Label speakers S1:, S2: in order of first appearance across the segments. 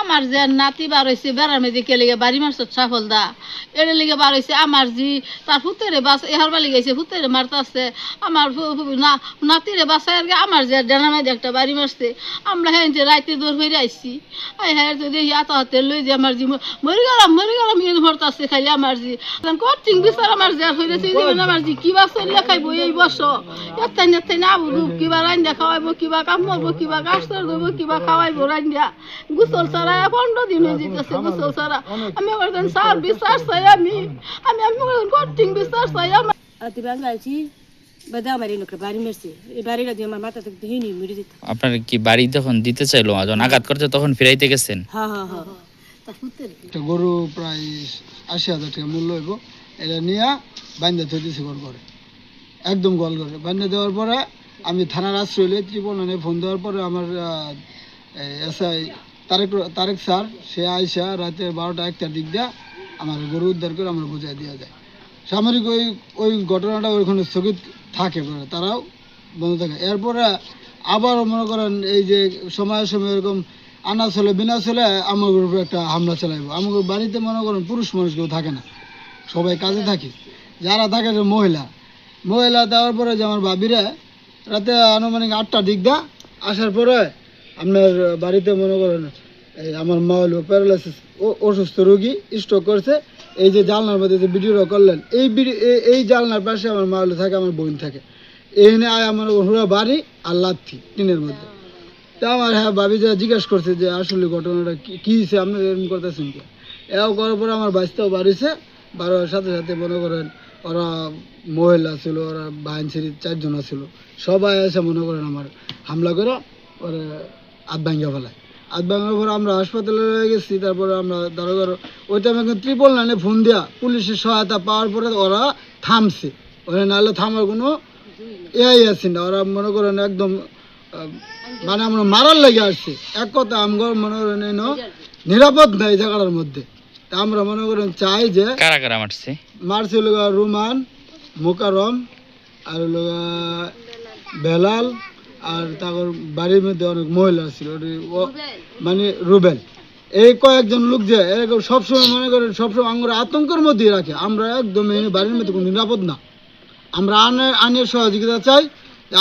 S1: আমার যে নাতি বার হয়েছে বেড়ার মেঝে কে লেগে বাড়ি মারছ ছাফল দা। এর লেগে বার হয়েছে আমার জি, তার ফুতেরে বাস, এহার বালি গেছে, ফুতেরে মারতাছে। আমার নাতিরে বাসায় আর কি আমার যে ডানা মেঝে একটা বাড়ি মারছে। আমরা হ্যাঁ যে রাইতে দৌড় হয়ে আইসি আই হ্যাঁ যদি এত হাতে লই যে আমার জি মরে গেলাম মরে গেলাম ইন ভরতাছে খালি আমার জি। কঠিন বিচার আমার যে হয়েছে আমার জি কিবা চললে খাইবো এই বছর? এত্তাই নেত্তাই না কিবা রান্না খাওয়াইবো কিবা কাম করব কিবা কাজ করব কিবা খাওয়াইবো রান্না গোসল ছাড়া পনেরো দিন হয়ে যেতেছে গোসল ছাড়া। আমি আমার সার বিশ্বাস চাই আমি আমি আমি কঠিন বিশ্বাস চাই আমার
S2: আতি বাংলা আছি বাদা আমার এই বাড়ি মেরছে। এই বাড়িটা দিয়ে আমার মাথা থেকে দিহিনি মেরে দিত
S3: আপনার কি বাড়ি যখন দিতে চাইলো যখন আঘাত করতে তখন ফিরাইতে গেছেন?
S4: একটা গরু প্রায় আশি হাজার টাকা মূল্য হইব। এটা নিয়ে বান্ধা থই দিয়েছে ঘর করে একদম গল করে বান্ধা দেওয়ার পরে আমি থানার আশ্রয় ত্রিপলনে ফোন দেওয়ার পরে আমার এসআই তারেক তারেক স্যার, সে আইসা রাতে বারোটা একটার দিক দিয়ে আমার গরু উদ্ধার করে আমার বোঝাই দেওয়া যায়। সামরিক ওই ওই ঘটনাটা ওইখানে স্থগিত থাকে তারাও বন্ধ থাকে। এরপরে আবারও মনে করেন এই যে সময়ে সময় এরকম আনা চলে বিনা চলে আমার উপরে একটা হামলা চালাইবো। আমার বাড়িতে মনে করেন পুরুষ মানুষ কেউ থাকে না, সবাই কাজে থাকে। যারা থাকে মহিলা। মহিলা দেওয়ার পরে যে আমার ভাবিরা রাতে আনুমানিক আটটা দিক দা আসার পরে আপনার বাড়িতে মনে করেন আমার মা হলো প্যারালাইসিস অসুস্থ রোগী স্ট্রোক করছে, এই যে জালনার মধ্যে যে ভিডিওটা করলেন, এই ভিডিও এই জালনার পাশে আমার মা হলো থাকে, আমার বোন থাকে। এখানে আয় আমার হুড়া বাড়ি আর লাথি টিনের মধ্যে। তা আমার হ্যাঁ ভাবি যা জিজ্ঞেস করছে যে আসলে ঘটনাটা কি- হয়েছে আপনি এরকম করতেছেন কি এও করার পরে আমার বাঁচতেও বাড়িছে, বাড়ার সাথে সাথে মনে করেন, ওরা মহিলা ছিল, ওরা বাহিন ছেড়ে চারজন ছিল, সবাই এসে মনে করেন আমার হামলা করে, ওরা ভাঙ্গা ফেলায়। ভাঙার পরে আমরা হাসপাতালে রয়ে গেছি তারপরে আমরা দারোগার ওই টাইমে কিন্তু ত্রিপল লাইনে ফোন দেওয়া পুলিশের সহায়তা পাওয়ার পরে ওরা থামছে। ওরা নাহলে থামার কোনো এআই আছে না ওরা মনে করেন একদম মানে আমরা মারার লেগে আসছে। এক কথা আমগর মনে করেন নিরাপদ নাই জায়গাটার মধ্যে। তা আমরা মনে করেন চাই যে
S3: কারা কারা মারছে?
S4: মারছে হলো রুমান মোকারম আর হলো বেলাল আর তারপর বাড়ির মধ্যে অনেক মহিলা ছিল মানে রুবেল। এই কয়েকজন লোক যে এরকম সবসময় মনে করেন সবসময় আমরা আতঙ্কের মধ্যেই রাখে। আমরা একদম বাড়ির মধ্যে কোনো নিরাপদ না। আমরা আনের আনের সহযোগিতা চাই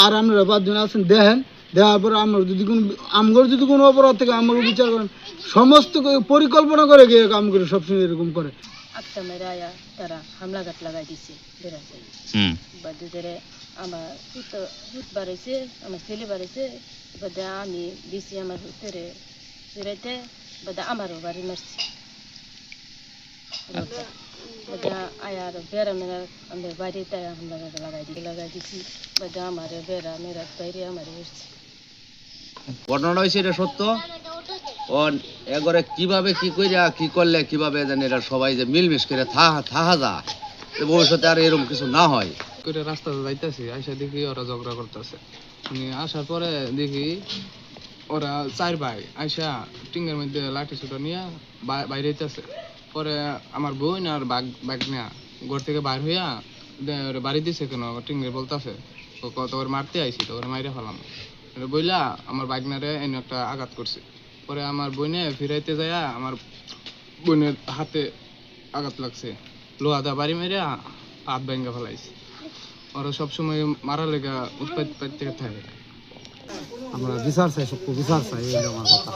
S4: আর আপনারা পাঁচজন আছেন দেখেন। দেওয়ার পরে আমার যদি কোনো আমগর যদি কোনো অপরাধ থেকে আমার বিচার করেন। সমস্ত পরিকল্পনা করে গিয়ে কাম করে সবসময় এরকম করে।
S2: আটটা মেরে আয়া তারা হামলা ঘাট লাগাই দিছে বেড়াতে
S3: হুম।
S2: বাদে ধরে আমার পুত পুত বাড়াইছে আমার ছেলে বাড়াইছে বাদে আমি দিছি আমার পুতরে বেড়াইতে বাদে আমারও বাড়ি মারছি বাদে আয়ার বেড়া মেরা আমাদের বাড়িতে ঘাট লাগাই দিছি লাগাই দিছি বাদে আমার বেড়া মেরা বাইরে আমার এসছে
S5: ঘটনাটা হয়েছে এটা সত্য ও এগরে কীভাবে কি কইরা কি করলে কীভাবে জানি এটা সবাই যে মিলমিশ করে থাহা থাহা যে ভবিষ্যতে আর এরকম কিছু না হয়।
S6: করে রাস্তাতে যাইতেছি, আইসা দেখি ওরা ঝগড়া করতেছে। আসার পরে দেখি ওরা চার ভাই আইসা টিঙ্গের মধ্যে লাঠি ছুটো নিয়ে বাইরে হইতেছে পরে আমার বোন আর বাঘ বাঘ নেয়া ঘর থেকে বাইর হইয়া বাড়ি দিছে কেন টিঙ্গের বলতেছে কত করে মারতে আইছি তো, ওরে মাইরে ফেলাম। বইলা আমার বাগনারে এনে একটা আঘাত করছে। পরে আমার বোনে ফিরাইতে যায় আমার বোনের হাতে আঘাত লাগছে। লোহা দা বাড়ি মেরে হাত ভেঙে ফেলাইছে। ওরা সবসময় মারা লেগা উৎপাদ থাকে।
S4: আমরা বিচার চাই সব বিচার চাই, এই আমার কথা।